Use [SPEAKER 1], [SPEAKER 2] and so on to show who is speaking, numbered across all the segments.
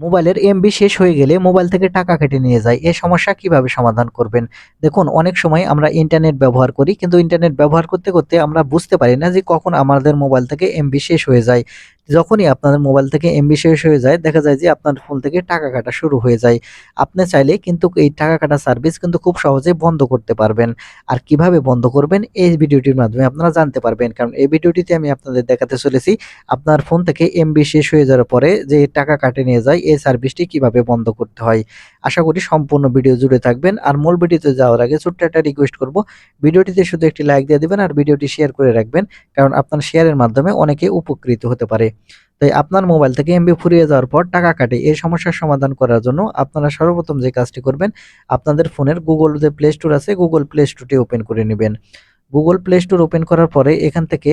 [SPEAKER 1] মোবাইলের এমবি শেষ হয়ে গেলে মোবাইল থেকে টাকা কেটে নিয়ে যায়। এ সমস্যা কীভাবে সমাধান করবেন? দেখুন, অনেক সময় আমরা ইন্টারনেট ব্যবহার করি, কিন্তু ইন্টারনেট ব্যবহার করতে করতে আমরা বুঝতে পারি না যে কখন আমাদের মোবাইল থেকে এমবি শেষ হয়ে যায়। যখনই আপনাদের মোবাইল থেকে এমবি শেষ হয়ে যায়, দেখা যায় যে আপনার ফোন থেকে টাকা কাটা শুরু হয়ে যায়। আপনি চাইলে কিন্তু এই টাকা কাটা সার্ভিস কিন্তু খুব সহজে বন্ধ করতে পারবেন। আর কীভাবে বন্ধ করবেন, এই ভিডিওটির মাধ্যমে আপনারা জানতে পারবেন। কারণ এই ভিডিওটিতে আমি আপনাদের দেখাতে চলেছি, আপনার ফোন থেকে এমবি শেষ হয়ে যাওয়ার পরে যে টাকা কাটে নিয়ে যায়, এই সার্ভিসটি কীভাবে বন্ধ করতে হয়। আশা করি সম্পূর্ণ ভিডিও জুড়ে থাকবেন। আর মূল ভিডিওতে যাওয়ার আগে ছোট্ট একটা রিকোয়েস্ট করব। ভিডিওটিতে শুধু একটি লাইক দিয়ে দিবেন আর ভিডিওটি শেয়ার করে রাখবেন, কারণ আপনার শেয়ারের মাধ্যমে অনেকে উপকৃত হতে পারে। তাই আপনার মোবাইল থেকে এমবি ফুরিয়ে যাওয়ার পর টাকা কাটে এই সমস্যার সমাধান করার জন্য আপনারা সর্বপ্রথম যে কাজটি করবেন, আপনাদের ফোনের গুগল যে প্লে স্টোর আছে গুগল প্লে স্টোরটি ওপেন করে নেবেন। গুগল প্লে স্টোর ওপেন করার পরে এখান থেকে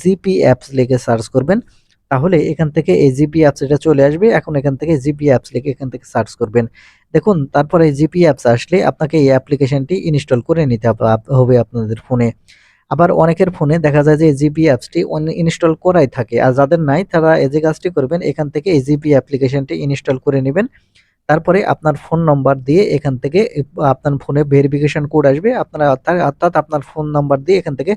[SPEAKER 1] জিপি অ্যাপস লিখে সার্চ করবেন। তাহলে এখান থেকে এই জিপি অ্যাপস এটা চলে আসবে। এখন এখান থেকে জিপি অ্যাপস লিখে এখান থেকে সার্চ করবেন। দেখুন, তারপরে জিপি অ্যাপস আসলে আপনাকে এই অ্যাপ্লিকেশনটি ইনস্টল করে নিতে হবে- আপনাদের ফোনে আবার অনেকের ফোনে দেখা যায় যে জিপি অ্যাপসটি ইনস্টল করাই থাকে। আর যাদের নাই, তারা এই যে কাজটি করবেন, এখান থেকে এই জিপি অ্যাপ্লিকেশনটি ইনস্টল করে নেবেন। তারপরে আপনার ফোন নাম্বার দিয়ে এখান থেকে আপনার ফোনে ভেরিফিকেশন কোড আসবে। আপনারা অর্থাৎ- আপনার ফোন নাম্বার দিয়ে এখান থেকে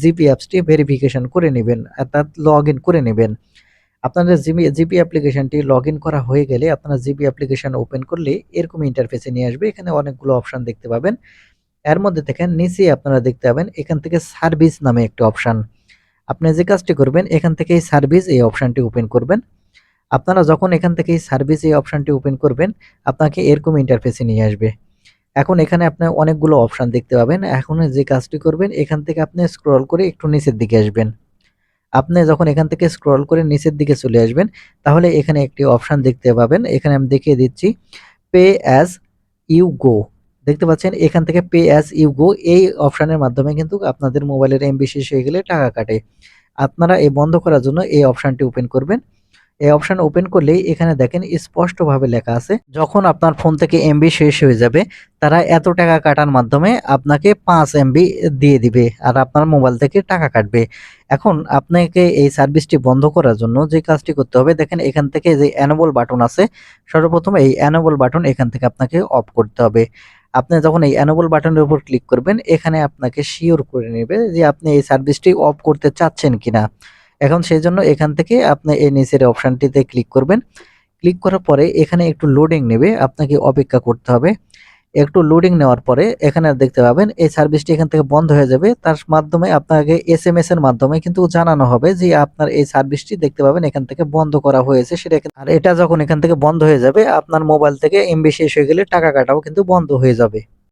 [SPEAKER 1] জিপি অ্যাপসটি ভেরিফিকেশন করে নেবেন, অর্থাৎ লগ করে নেবেন। আপনাদের জিপি জিপি অ্যাপ্লিকেশনটি লগ করা হয়ে গেলে আপনারা জিপি অ্যাপ্লিকেশন ওপেন করলে এরকম ইন্টারফেসে নিয়ে আসবে। এখানে অনেকগুলো অপশন দেখতে পাবেন। এর মধ্যে দেখেন নিচে আপনারা দেখতে পাবেন, এখান থেকে সার্ভিস নামে একটি অপশন আপনি যে কাজটি করবেন, এখান থেকে এই সার্ভিস এই অপশনটি ওপেন করবেন। আপনারা যখন এখান থেকে এই সার্ভিস এই অপশনটি ওপেন করবেন, আপনাকে এরকম ইন্টারফেসে নিয়ে আসবে। এখন এখানে আপনি অনেকগুলো অপশন দেখতে পাবেন। এখন যে কাজটি করবেন, এখান থেকে আপনি স্ক্রল করে একটু নিচের দিকে আসবেন। আপনি যখন এখান থেকে স্ক্রল করে নিচের দিকে চলে আসবেন, তাহলে এখানে একটি অপশান দেখতে পাবেন। এখানে আমি দেখিয়ে দিচ্ছি পে অ্যাজ ইউ গো দেখতে পাচ্ছেন, এখান থেকে পে অ্যাজ ইউ গো এই অপশানের মাধ্যমে কিন্তু আপনাদের মোবাইলের এমবি শেষ হয়ে গেলে টাকা কাটে। আপনারা এই বন্ধ করার জন্য এই অপশানটি ওপেন করবেন। এই অপশন ওপেন করলেই এখানে দেখেন স্পষ্টভাবে লেখা আছে, যখন আপনার ফোন থেকে এমবি শেষ হয়ে যাবে, তারা এত টাকা কাটার মাধ্যমে আপনাকে পাঁচ এমবি দিয়ে দিবে আর আপনার মোবাইল থেকে টাকা কাটবে। এখন আপনাকে এই সার্ভিসটি বন্ধ করার জন্য যে কাজটি করতে হবে, দেখেন এখান থেকে যে অ্যানোবল বাটন আছে, সর্বপ্রথম এই অ্যানোবল বাটন এখান থেকে আপনাকে অফ করতে হবে। আপনি যখন এই অ্যানোবল বাটনের উপর ক্লিক করবেন, এখানে আপনাকে শিওর করে নেবে যে আপনি এই সার্ভিসটি অফ করতে চাচ্ছেন কিনা। এখন সেই জন্য এখান থেকে আপনি এই নিচের অপশানটিতে ক্লিক করবেন। ক্লিক করার পরে এখানে একটু লোডিং নেবে, আপনাকে অপেক্ষা করতে হবে। একটু লোডিং নেওয়ার পরে এখানে দেখতে পাবেন, এই সার্ভিসটি এখান থেকে বন্ধ হয়ে যাবে। তার মাধ্যমে আপনাকে এস এম এস এর মাধ্যমে কিন্তু জানানো হবে যে আপনার এই সার্ভিসটি দেখতে পাবেন, এখান থেকে বন্ধ করা হয়েছে, সেটা আর এটা যখন এখান থেকে বন্ধ হয়ে যাবে, আপনার মোবাইল থেকে এমবি শেষ হয়ে গেলে টাকা কাটাও কিন্তু বন্ধ হয়ে যাবে।